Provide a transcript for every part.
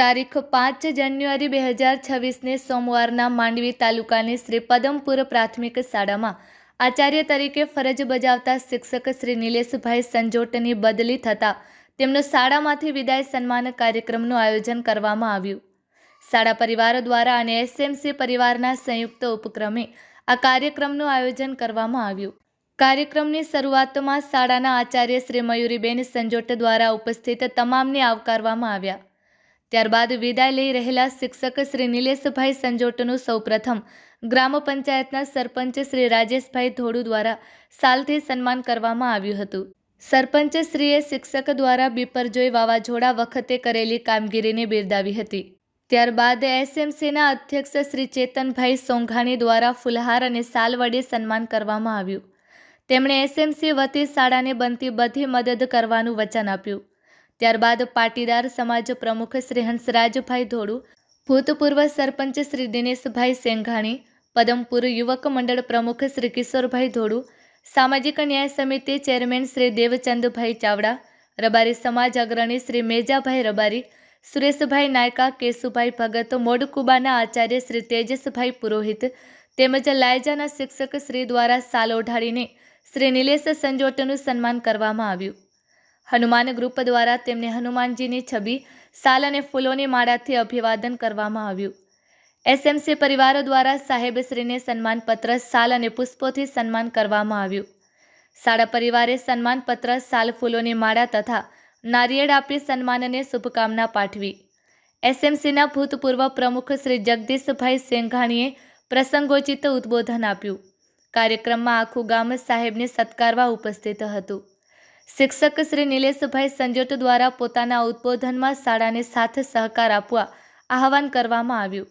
તારીખ પાંચ જાન્યુઆરી બે હજાર છવ્વીસને સોમવારના માંડવી તાલુકાની શ્રી પદમપુર પ્રાથમિક શાળામાં આચાર્ય તરીકે ફરજ બજાવતા શિક્ષક શ્રી નિલેશભાઈ સંજોટની બદલી થતાં તેમનો શાળામાંથી વિદાય સન્માન કાર્યક્રમનું આયોજન કરવામાં આવ્યું. શાળા પરિવાર દ્વારા અને એસએમસી પરિવારના સંયુક્ત ઉપક્રમે આ કાર્યક્રમનું આયોજન કરવામાં આવ્યું. કાર્યક્રમની શરૂઆતમાં શાળાના આચાર્ય શ્રી મયુરીબેન સંજોટ દ્વારા ઉપસ્થિત તમામને આવકારવામાં આવ્યા. ત્યારબાદ વિદાય લઈ રહેલા શિક્ષક શ્રી નિલેશભાઈ સંજોટનું સૌપ્રથમ ગ્રામ પંચાયતના સરપંચ શ્રી રાજેશભાઈ ધોડુ દ્વારા સાલથી સન્માન કરવામાં આવ્યું હતું. સરપંચ શ્રીએ શિક્ષક દ્વારા બિપરજોય વાવાઝોડા વખતે કરેલી કામગીરીને બિરદાવી હતી. ત્યારબાદ એસએમસીના અધ્યક્ષ શ્રી ચેતનભાઈ સોંઘાણી દ્વારા ફુલહાર અને સાલ વડે સન્માન કરવામાં આવ્યું. તેમણે એસએમસી વતી શાળાને બનતી બધી મદદ કરવાનું વચન આપ્યું. ત્યારબાદ પાટીદાર સમાજ પ્રમુખ શ્રી હંસરાજભાઈ ધોળુ, ભૂતપૂર્વ સરપંચ શ્રી દિનેશભાઈ સેંઘાણી, પદમપુર યુવક મંડળ પ્રમુખ શ્રી કિશોરભાઈ ધોળુ, સામાજિક ન્યાય સમિતિ ચેરમેન શ્રી દેવચંદભાઈ ચાવડા, રબારી સમાજ અગ્રણી શ્રી મેજાભાઈ રબારી, સુરેશભાઈ નાયકા, કેશુભાઈ ભગત, મોડકુબાના આચાર્ય શ્રી તેજસભાઈ પુરોહિત, તેમજ લાયજાના શિક્ષક શ્રી દ્વારા સાલ ઓઢાડીને શ્રી નિલેશ સંજોટનું સન્માન કરવામાં આવ્યું. હનુમાન ગ્રુપ દ્વારા તેમને હનુમાનજીની છબી, સાલ અને ફૂલોની માળાથી અભિવાદન કરવામાં આવ્યું. એસએમસી પરિવારો દ્વારા સાહેબશ્રીને સન્માનપત્ર, સાલ અને પુષ્પોથી સન્માન કરવામાં આવ્યું. શાળા પરિવારે સન્માનપત્ર, સાલ, ફૂલોની માળા તથા નારિયેળ આપી સન્માનને શુભકામના પાઠવી. એસએમસીના ભૂતપૂર્વ પ્રમુખ શ્રી જગદીશભાઈ સેંઘાણીએ પ્રસંગોચિત ઉદ્બોધન આપ્યું. કાર્યક્રમમાં આખું ગામ સાહેબને સત્કારવા ઉપસ્થિત હતું. શિક્ષક શ્રી નિલેશભાઈ સંજોટ દ્વારા પોતાના ઉદ્બોધનમાં શાળાને સાથ સહકાર આપવા આહવાન કરવામાં આવ્યું.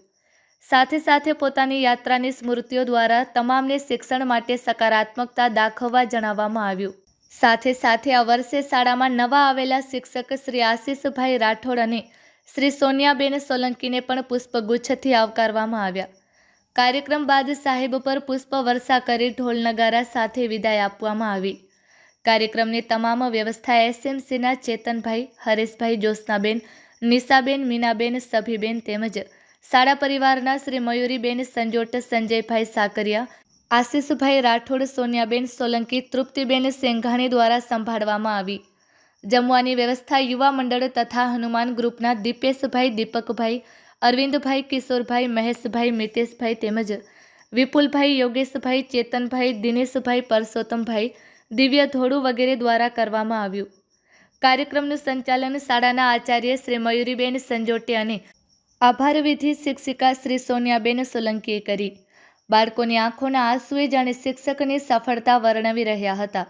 સાથે સાથે પોતાની યાત્રાની સ્મૃતિઓ દ્વારા તમામને શિક્ષણ માટે સકારાત્મકતા દાખવવા જણાવવામાં આવ્યું. સાથે સાથે આ વર્ષે શાળામાં નવા આવેલા શિક્ષક શ્રી આશીષભાઈ રાઠોડ અને શ્રી સોનિયાબેન સોલંકીને પણ પુષ્પગુચ્છથી આવકારવામાં આવ્યા. કાર્યક્રમ બાદ સાહેબ પર પુષ્પ વર્ષા કરી ઢોલ નગારા સાથે વિદાય આપવામાં આવી. કાર્યક્રમની તમામ વ્યવસ્થા એસએમસીના ચેતનભાઈ, હરેશભાઈ, જ્યોત્સનાબેન નિશાબેન મીનાબેન, સભીબેન તેમજ શાળા પરિવારના શ્રી મયુરીબેન, સંજોટ, સંજયભાઈ સાકરિયા, આશીષભાઈ રાઠોડ, સોનિયાબેન સોલંકી, તૃપ્તિબેન સેંઘાણી દ્વારા સંભાળવામાં આવી. જમવાની વ્યવસ્થા યુવા મંડળ તથા હનુમાન ગ્રુપના દીપેશભાઈ, દીપકભાઈ, અરવિંદભાઈ, કિશોરભાઈ, મહેશભાઈ, મિતેશભાઈ તેમજ વિપુલભાઈ, યોગેશભાઈ, ચેતનભાઈ, દિનેશભાઈ, પરસોત્તમભાઈ દિવ્ય ધોળું વગેરે દ્વારા કરવામાં આવ્યું. કાર્યક્રમનું સંચાલન શાળાના આચાર્ય શ્રી મયુરીબેન સંજોટે અને આભાર વિધિ શિક્ષિકા શ્રી સોનિયાબેન સોલંકીએ કરી. બાળકોની આંખોના આંસુએ જાણે શિક્ષકની સફળતા વર્ણવી રહ્યા હતા.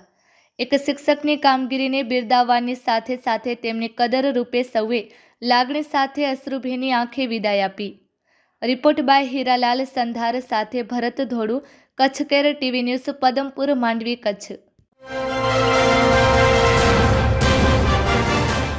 એક શિક્ષકની કામગીરીને બિરદાવવાની સાથે સાથે તેમની કદર રૂપે સૌએ લાગણી સાથે અશ્રુભીની આંખે વિદાય આપી. રિપોર્ટ બાય હીરાલાલ સંધાર સાથે Bharat Dholu Kutch care TV news, Padampur, Mandvi, Kutch.